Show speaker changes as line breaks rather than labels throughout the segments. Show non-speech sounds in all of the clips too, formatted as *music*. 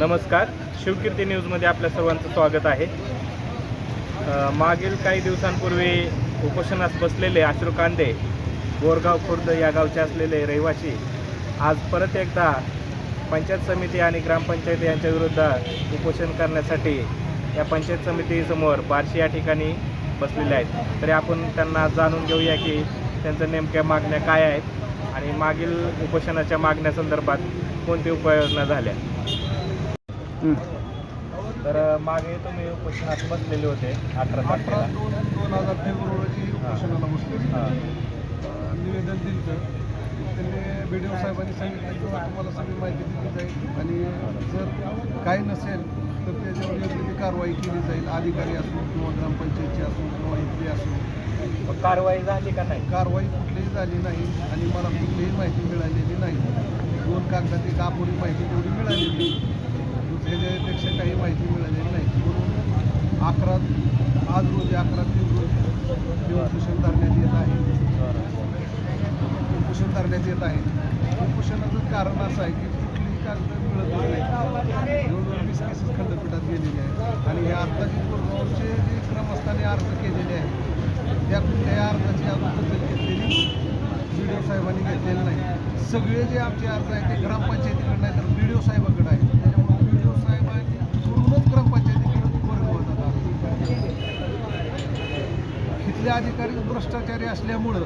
नमस्कार. शिवकीर्ती न्यूजमध्ये आपल्या सर्वांचं स्वागत आहे. मागील काही दिवसांपूर्वी उपोषणास बसलेले अश्रू कांदे बोरगाव खुर्द या गावचे असलेले रहिवासी आज परत एकदा पंचायत समिती आणि ग्रामपंचायत यांच्या विरुद्ध उपोषण करण्यासाठी या पंचायत समितीसमोर बार्शी या ठिकाणी बसलेले आहेत. तरी आपण त्यांना जाणून घेऊया की त्यांच्या नेमक्या मागण्या काय आहेत आणि मागील उपोषणाच्या मागण्यासंदर्भात कोणती उपाययोजना झाल्या. तर मागे तुम्ही उपोषणात बसलेले होते अठरा
अठरा
तारखेला
दोन दोन हजार फेब्रुवारीची उपोषणाला बसले
हां.
निवेदन दिलं त्यांनी बी डी ओ साहेबांनी सांगितलं की तुम्हाला सगळी माहिती दिली जाईल आणि जर काही नसेल तर त्याच्यावर योग्य ती कारवाई केली जाईल. अधिकारी असो किंवा ग्रामपंचायतची असो किंवा इथली असो.
मग कारवाई झाली का नाही?
कारवाई कुठलीही झाली नाही आणि मला कुठलीही माहिती मिळालेली नाही. दोन कागदात एक अपुरी माहिती तेवढी मिळालेली त्याच्यापेक्षा काही माहिती मिळालेली नाही. म्हणून अकरा आज रोजी अकरा तीन रोजी उपोषण धरण्यात येत आहे. उपोषण धरण्यात येत आहे. उपोषणाचं कारण असं आहे की कुठलीही कागद मिळत नाही. जवळजवळ वीस केसेस खंडपीठात गेलेले आहेत. आणि हे आत्ता जे जे क्रमस्थाने अर्ज केलेले आहेत त्या कुठल्याही अर्जाची अजून दखल घेतलेली बी डी ओ साहेबांनी घेतलेलं नाही. सगळे जे आमचे अर्ज आहेत ते ग्रामपंचायतीकडे नाही तर बी डी ओ साहेबाकडे आहेत त्याच्यामुळे बी डी ओ साहेबांनी करूनच ग्रामपंचायतीकडे वर्ग होतात इथले अधिकारी भ्रष्टाचारी असल्यामुळं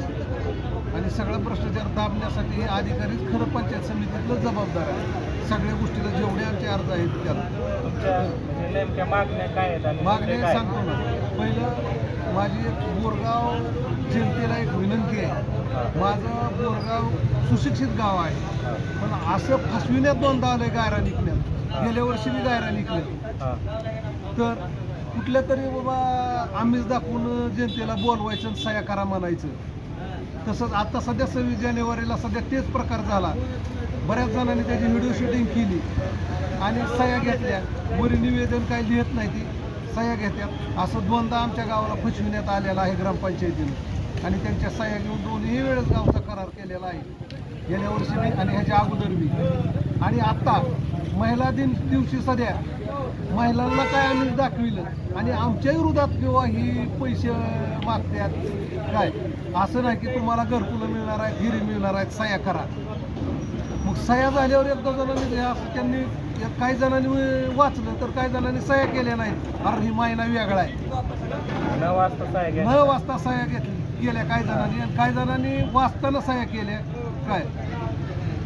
आणि सगळा भ्रष्टाचार दाबण्यासाठी हे अधिकारीच खरं पंचायत समितीतलं जबाबदार आहे सगळ्या गोष्टीला जेवढे आमचे अर्ज आहेत त्यात.
मागण्या?
सांगतो ना. पहिलं माझी एक बोरगाव जनतेला एक विनंती आहे. माझं बोरगाव सुशिक्षित गाव आहे. पण असं फसविण्यात दोनदा आलंय गायरा निघण्यात. गेल्या वर्षी मी गायरा निघल्यात
हां.
तर कुठल्या तरी बाबा आम्हीच दाखवून जनतेला बोलवायचं आणि सह्या करा म्हणायचं. तसंच आता सध्या सव्वीस जानेवारीला सध्या तेच प्रकार झाला. बऱ्याच जणांनी त्याची व्हिडिओ शूटिंग केली. आणि सह्या घेतल्या. वरी निवेदन काही लिहित नाही ती. सह्या घेत्यात असं दोनदा आमच्या गावाला फसविण्यात आलेलं आहे ग्रामपंचायतीनं. आणि त्यांच्या सह्या घेऊन दोन्ही वेळेस गावचा करार केलेला आहे. गेल्या वर्षी बी आणि ह्याच्या अगोदर बी. आणि आत्ता महिला दिन दिवशी सध्या महिलांना काय आम्ही दाखविलं? आणि आमच्या विरोधात किंवा ही पैसे मागतात काय? असं नाही की तुम्हाला घरकुलं मिळणार आहेत हिरी मिळणार आहेत सह्या करा. मग सह्या झाल्यावर एकदा जणांनी असं त्यांनी काही जणांनी वाचलं तर काही जणांनी सह्या केल्या नाहीत. अरे ही महिना वेगळा आहे.
वाजता.
न वाचता सह्या घेतली. केल्या काही जणांनी आणि काही जणांनी वाचताना सह्या केल्या. काय?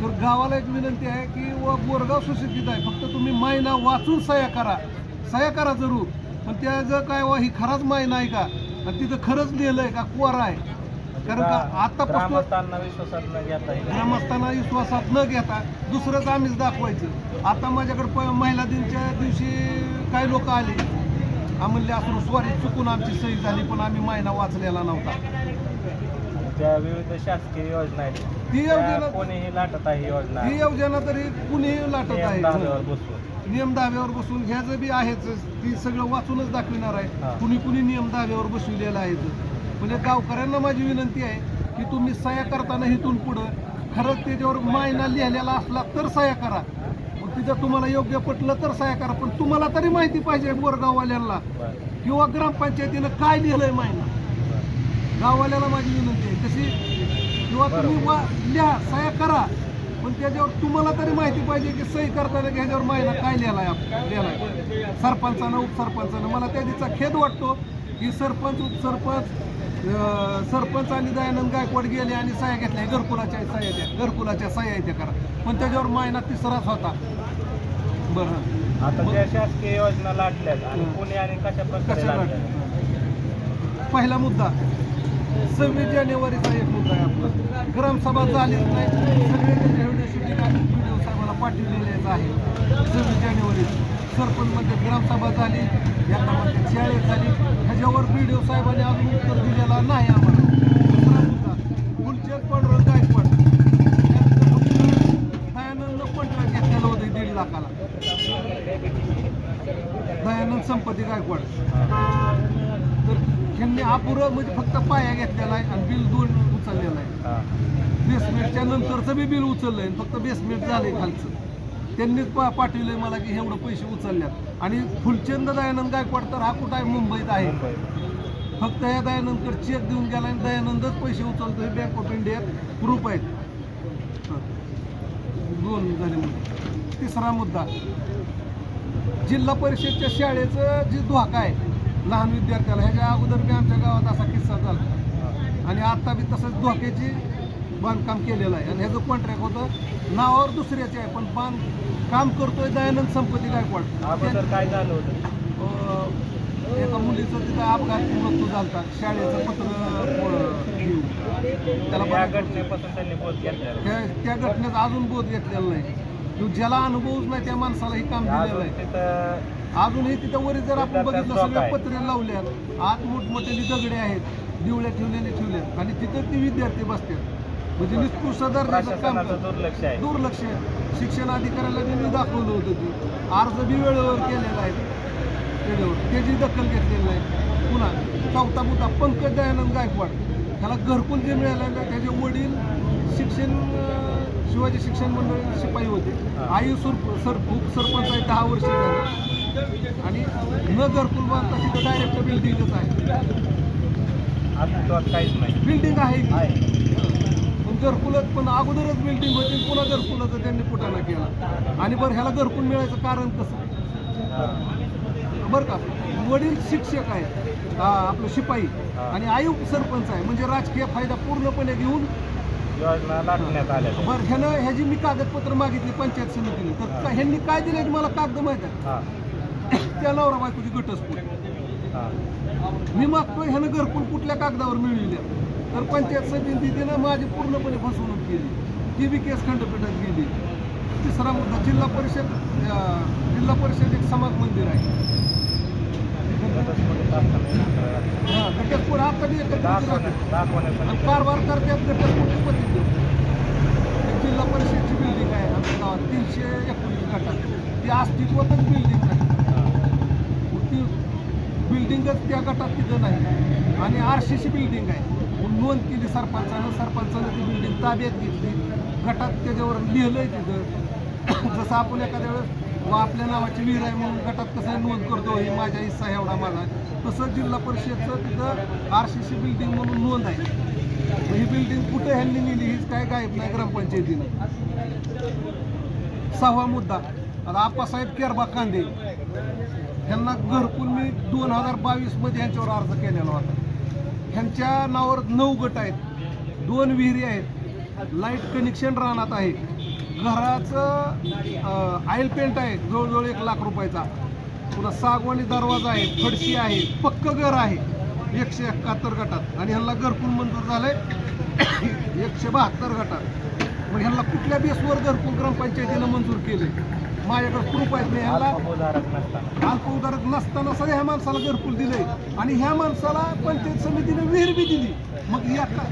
तर गावाला एक विनंती आहे की व बोरगाव सुशिक्षित आहे. फक्त तुम्ही मायना वाचून सह्या करा. सह्या करा जरूर. पण त्या जर काय वा ही खराच मायना आहे का? आणि तिथं खरंच लिहिलंय का? कोरा आहे. कारण का
ग्रामस्थांना विश्वासात न घेता येईल
ग्रामस्थांना विश्वासात न घेता दुसरंच आम्हीच दाखवायचं. आता माझ्याकडे प महिला दिनच्या दिवशी काही लोक आले? आम्ही असं स्वारी चुकून आमची सही झाली पण आम्ही महिना वाचलेला नव्हता.
ज्या विविध शासकीय योजना आहेत
ती
त्या
योजना
कोणीही लाटत आहे ही योजना.
ही योजना तरी कुणीही लाटत आहे.
बसवून.
नियम दाव्यावर बसून ह्याचं बी आहेच ती सगळं वाचूनच दाखविणार
हा.
आहे कुणी कुणी नियम दाव्यावर बसविलेलं आहे. म्हणजे गावकऱ्यांना माझी विनंती आहे की तुम्ही सह्या करताना इथून पुढं खरंच त्याच्यावर मायना लिहिलेला असला तर सह्या करा. मग तिथं तुम्हाला योग्य पटलं तर सह्या करा. पण तुम्हाला तरी माहिती पाहिजे बोरगाववाल्यांना.
बरं.
किंवा ग्रामपंचायतीनं काय लिहिलंय मायना? गाववाल्याला माझी विनंती आहे. कशी किंवा तुम्ही वा लिहा सह्या करा. पण त्याच्यावर तुम्हाला तरी माहिती पाहिजे की सही करताना की ह्याच्यावर मायना काय लिहिलाय आप- लिहिलाय. सरपंचानं उपसरपंचानं. मला त्या दिवसा खेद वाटतो की सरपंच उपसरपंच सरपंच आणि दयानंद गायकवाड गेले आणि सह्या घेतल्या. घरकुलाच्या सह्या द्या घरकुलाच्या सह्या त्या करा. पण त्याच्यावर मायना तिसराच होता. बरं.
आता ज्या शासकीय योजना लाटल्यात. आणि. कोणी आणि कशा प्रकारे लाटल्यात?
पहिला मुद्दा. सव्वीस जानेवारीचा एक मुद्दा आहे आपला. ग्रामसभा झालीच नाही सगळे त्याचे व्हिडिओ शूटिंग व्हिडिओ साहेबाला पाठवलेलेच आहे. सव्वीस जानेवारी. सरपंचमध्ये ग्रामसभा झाली यांना म्हणते शाळेत झाली. ह्याच्यावर व्हिडिओ साहेबांनी अजून उत्तर दिलेला नाही आम्हाला. दुसरा मुद्दा फुलचंद पांडुरंग गायकवाड दयानंद कॉन्ट्रॅक्ट घेतलेलं होतं दीड लाखाला. दयानंद संपत्ती गायकवाड. तर ह्यांनी अपुरं म्हणजे फक्त पाया घेतलेला आहे आणि बिल दोन उचललेलं आहे. बेसमेंटच्या नंतरचं बी बिल उचललंय आणि फक्त बेसमेंट झालंय खालचं. त्यांनीच पा पाठवलंय मला की एवढं पैसे उचलल्यात. आणि फुलचंद दयानंद गायकवाड तर हा कुठं आहे? मुंबईत आहे. फक्त या दयानंदकडे चेक देऊन गेला आणि दयानंदच पैसे उचलतो हे बँक ऑफ इंडियात प्रूफ आहेत. दोन झाले मुद्दे तिसरा मुद्दा. जिल्हा परिषदच्या शाळेचं जे धोका आहे लहान विद्यार्थ्याला. ह्याच्या अगोदर बी आमच्या गावात असा किस्सा झाला. आणि आता बी तसंच धोक्याची बांधकाम केलेलं आहे. आणि ह्याचं कॉन्ट्रॅक्ट होतं नावावर दुसऱ्याचे आहे पण बांध काम करतोय दयानंद संपत्ती गायकवाड.
काय झालं होतं?
एका मुलीचं तिथं अपघात मृत्यू झाला शाळेचं पत्र त्याला त्या घटनेचा अजून बोध घेतलेला नाही. तो ज्याला अनुभवच नाही त्या माणसाला हे काम दिलेलं आहे. अजूनही तिथं वरी जर आपण बघितलं
stock
सगळे
आहे.
पत्रे लावल्यात. आत मोठमोठे दगडे आहेत. दिवळे ठेवलेले ठेवल्यात आणि तिथं ते विद्यार्थी बसतात. म्हणजे निष्कृष दर्जाचं काम
दुर्लक्ष आहे.
दुर्लक्ष शिक्षण अधिकाऱ्याला मी दाखवलं होतं ते. अर्ज बी वेळेवर केलेला आहे. वेळेवर त्याची दखल घेतलेली नाही. पुन्हा चौथा मुद्दा पंकज दयानंद गायकवाड. त्याला घरकुल जे मिळालं आहे त्याचे वडील शिक्षण शिवाजी शिक्षण मंडळ शिपाई होते. आई सुर सर उपसरपंच आहे दहा वर्ष झाली. आणि न घरकुल बांधता तिथं डायरेक्ट बिल्डिंगच आहे.
काहीच नाही.
बिल्डिंग आहे. पण घरकुलच पण अगोदरच बिल्डिंग होती पुन्हा घरकुलाचं त्यांनी पुटाणा केला. आणि बरं ह्याला घरकुल मिळायचं कारण कसं? बरं का? वडील शिक्षक आहेत. हा, आपलं शिपाई. आणि आई सरपंच आहे. म्हणजे राजकीय फायदा पूर्णपणे घेऊन
योजना लाटण्यात आल्या
बरं ह्यानं ह्याची मी कागदपत्र मागितली पंचायत समितीने तर ह्यांनी काय दिलं मला कागद माहीत आहे?
हा. *coughs*
त्या नवरा बायकोची घटस्फोट.
हा.
मी मागतोय ह्यानं घरकुल कुठल्या कागदावर मिळविल्या. तर पंचायत समितीनं माझी पूर्णपणे फसवणूक केली. ती बी केस खंडपीठात गेली. तिसरा मुद्दा जिल्हा परिषद अं, जिल्हा परिषद एक समाज मंदिर आहे.
दाखवण्या- दाखवण्यासाठी
आणि कारभार करतात घटस्फोटची पद्धती. एक जिल्हा परिषदची बिल्डिंग आहे आमच्या गावात तीनशे एकोणीस गटात. ती अस्तित्वातच बिल्डिंग नाही
हा.
ती बिल्डिंगच त्या गटात तिथं नाही. आणि आर सी सी बिल्डिंग आहे. नोंद केली सरपंचानं सरपंचानं ती बिल्डिंग ताब्यात घेतली. गटात त्याच्यावर लिहिलंय तिथं. *coughs* जसं आपण एखाद्या वेळेस व आपल्या नावाची विहीर आहे म्हणून गटात कसं नोंद करतो ही माझ्या हिस्सा एवढा माझा. तसं जिल्हा परिषदचं तिथं आर सी सी बिल्डिंग म्हणून नोंद आहे. ही बिल्डिंग कुठे ह्यांनी नेली हीच काय गायब नाही ग्रामपंचायतीनं. सहावा मुद्दा. आता आप्पासाहेब केरबा कांदे. ह्यांना घरकुल मी दोन हजार बावीसमध्ये ह्यांच्यावर अर्ज केलेला होता. ह्यांच्या नावावर नऊ गट आहेत. दोन विहिरी आहेत. लाइट कनेक्शन राहणार आहे. घराचं ऑइल पेंट आहे जवळजवळ एक लाख रुपयाचा. पुन्हा सागवानी दरवाजा आहे फडशी आहे पक्क घर आहे एकशे एकाहत्तर गटात. आणि ह्यांना घरकुल मंजूर झालंय *coughs* एकशे बहात्तर गटात. मग ह्यांना कुठल्या बेसवर घरकुल ग्रामपंचायतीनं मंजूर केले माझ्याकडे प्रूफ आहेत मी
अल्पभूधारक नसताना.
अल्पउदारक नसताना सगळ्या ह्या माणसाला घरकुल दिलंय. आणि ह्या माणसाला पंचायत समितीने विहीर बी दिली. मग या का-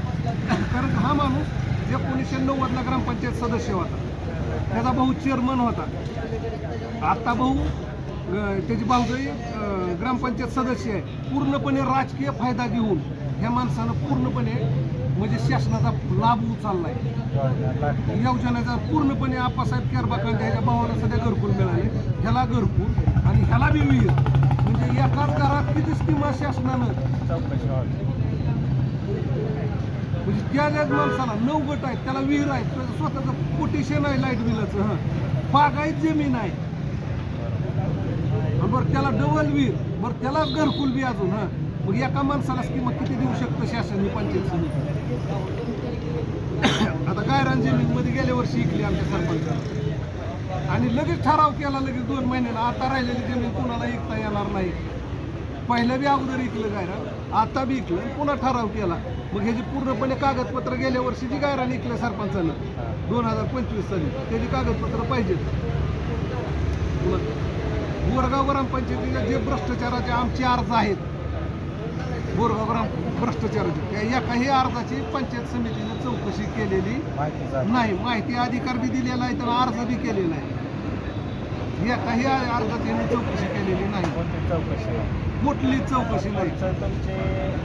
*coughs* कारण हा माणूस एकोणीसशे नव्वदला ग्रामपंचायत सदस्य होता. त्याचा भाऊ चेअरमन होता. आत्ता भाऊ त्याची भाऊजाई ग्रामपंचायत सदस्य आहे. पूर्णपणे राजकीय फायदा घेऊन ह्या माणसानं पूर्णपणे म्हणजे शासनाचा लाभ उचललाय.
आहे
योजनेचा पूर्णपणे आप्पासाहेब केरबाकांड ह्याच्या भावाला सध्या घरकुल मिळाले. ह्याला घरकुल आणि ह्याला बी विहीर. म्हणजे एकाच घरात किती स्कीमा शासनानं? म्हणजे त्या ज्या माणसाला नऊ गट आहेत त्याला विहीर आहेत त्याचं स्वतःचं कोटेशन आहे लाइट बिलाचं हां. बागायत जमीन आहे. बरं त्याला डबल विहीर बरं त्यालाच घरकुल बी अजून हां. मग एका माणसाला स्कीमा किती देऊ शकतं शासन पंचायत समिती? आता गायरान जमीनमध्ये गेल्या वर्षी इकली आमच्या सरपंचाला. आणि लगेच ठराव केला लगेच दोन महिन्याला आता राहिलेली जमीन कोणाला ऐकता येणार नाही. पहिलं बी अगोदर इकलं गायरान आता बी इकलं पुन्हा ठराव केला मग ह्याची पूर्णपणे कागदपत्र गेल्या वर्षी जी गायरान इकलं सरपंचानं. दोन हजार पंचवीस साली त्याची कागदपत्र पाहिजेत बोरगाव ग्रामपंचायतीचे जे भ्रष्टाचाराचे आमचे अर्ज आहेत बोरगाव ग्राम भ्रष्टाचाराचे त्या एकाही अर्जाची पंचायत समितीने चौकशी केलेली. नाही माहिती अधिकार बी दिलेला आहे तर अर्ज बी केलेला आहे एकाही अर्जाची यांनी चौकशी केलेली नाही.
कोणती चौकशी नाही.
कुठलीच चौकशी नाही.
तुमचे- तुमचे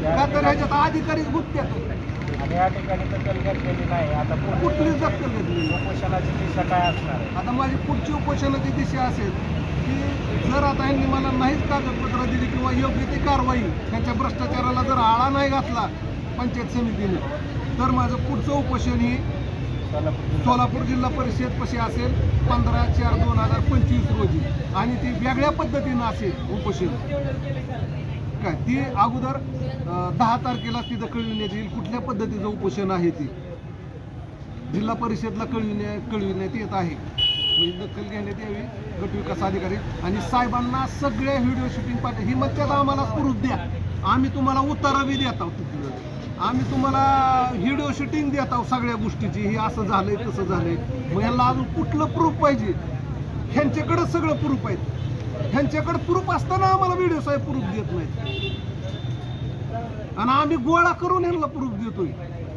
का तर ह्याच्यात अधिकारीच गुप्त्यात
आणि या ठिकाणी दखल घेतलेली नाही. आता पुढील
कुठलीच दखल घेतली नाही.
उपोषणाची दिशा काय असणार आहे?
आता माझी पुढची उपोषणाची दिशा असेल की जर आता यांनी मला नाहीच कागदपत्र दिली किंवा योग्य ती कारवाई त्यांच्या भ्रष्टाचाराला जर आळा नाही घातला पंचायत समितीने तर माझं पुढचं उपोषण ही
सोलापूर जिल्हा-
परिषद पशी असेल पंधरा चार दोन हजार पंचवीस रोजी. आणि ती वेगळ्या पद्धतीनं असेल उपोषण. काय ती अगोदर दहा तारखेला तिथं कळविण्यात येईल. कुठल्या पद्धतीचं उपोषण आहे ती? जिल्हा परिषदला कळविण्या कळविण्यात येत आहे. म्हणजे दखल घेण्यात यावी गटविकास अधिकारी. आणि साहेबांना सगळ्या व्हिडिओ शूटिंग पाठव ही मग त्याला आम्हाला प्रूफ द्या. आम्ही तुम्हाला उतारावी देत आहोत आम्ही तुम्हाला व्हिडिओ शूटिंग देत आहोत सगळ्या गोष्टीची. हे असं झालंय तसं झालंय. मग यांना अजून कुठलं प्रूफ पाहिजे? ह्यांच्याकडं सगळं प्रूफ आहेत. ह्यांच्याकडं प्रूफ असताना आम्हाला व्हिडिओ साहेब प्रूफ देत नाहीत. आणि आम्ही गोळा करून यांना प्रूफ देतोय.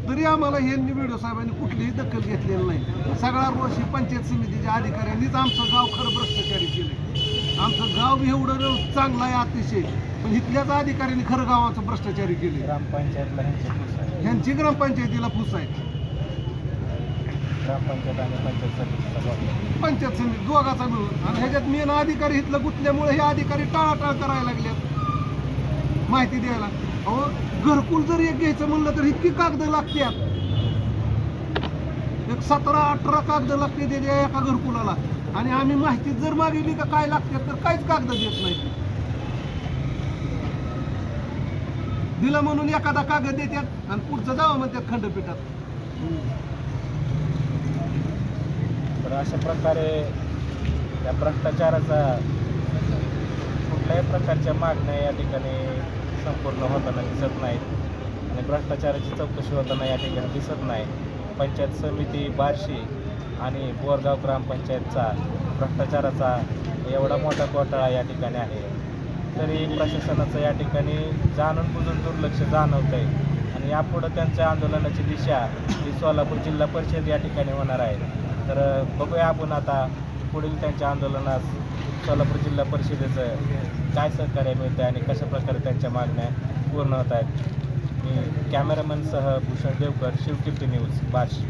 तरी आम्हाला यांनी व्हिडिओ साहेबांनी कुठलीही दखल घेतलेली नाही. सगळा रोष ही पंचायत समितीच्या अधिकाऱ्यांनीच आमचं गाव खरं भ्रष्टाचारी केलं आमचं गाव एवढं चांगलं आहे अतिशय. पण इथल्याच अधिकाऱ्यांनी खरं गावाचं भ्रष्टाचारी केले
ग्रामपंचायतला ह्यांचे खुश आहे.
ह्यांची ग्रामपंचायतीला फुस आहे.
ग्रामपंचायत आणि पंचायत समितीचा.
पंचायत समिती दोघाचा मिळून. आणि ह्याच्यात मेन अधिकारी इथलं गुंतल्यामुळे हे अधिकारी टाळाटाळ करायला लागलेत. माहिती द्यायला. अहो घरकुल जर एक घ्यायचं म्हणलं तर इतकी कागद लागतात एक सतरा अठरा कागद लागते त्याच्या एका घरकुलाला. आणि आम्ही माहिती जर मागितली का काय लागतात तर काहीच कागद देत नाही दिलं म्हणून एखादा कागद देतात आणि पुढचं जावं म्हणतात खंडपीठात.
तर अशा प्रकारे या भ्रष्टाचाराचा कुठल्याही प्रकारच्या मागण्या या ठिकाणी संपूर्ण होताना दिसत नाहीत. आणि भ्रष्टाचाराची चौकशी होताना या ठिकाणी दिसत नाही. पंचायत समिती बार्शी आणि बोरगाव ग्रामपंचायतचा भ्रष्टाचाराचा एवढा मोठा घोटाळा या ठिकाणी आहे. तरी प्रशासनाचं या ठिकाणी जाणून बुजून दुर्लक्ष जाणवत आहे आणि यापुढं त्यांच्या आंदोलनाची दिशा ही सोलापूर जिल्हा परिषद या ठिकाणी होणार आहे. तर बघूया आपण आता पुढील त्यांच्या आंदोलनास सोलापूर जिल्हा परिषदेचं काय सहकार्य मिळतं आणि कशा प्रकारे त्यांच्या मागण्या पूर्ण होत आहेत. मी कॅमेरामॅनसह भूषण देवकर शिवकीर्ती न्यूज बार्शी.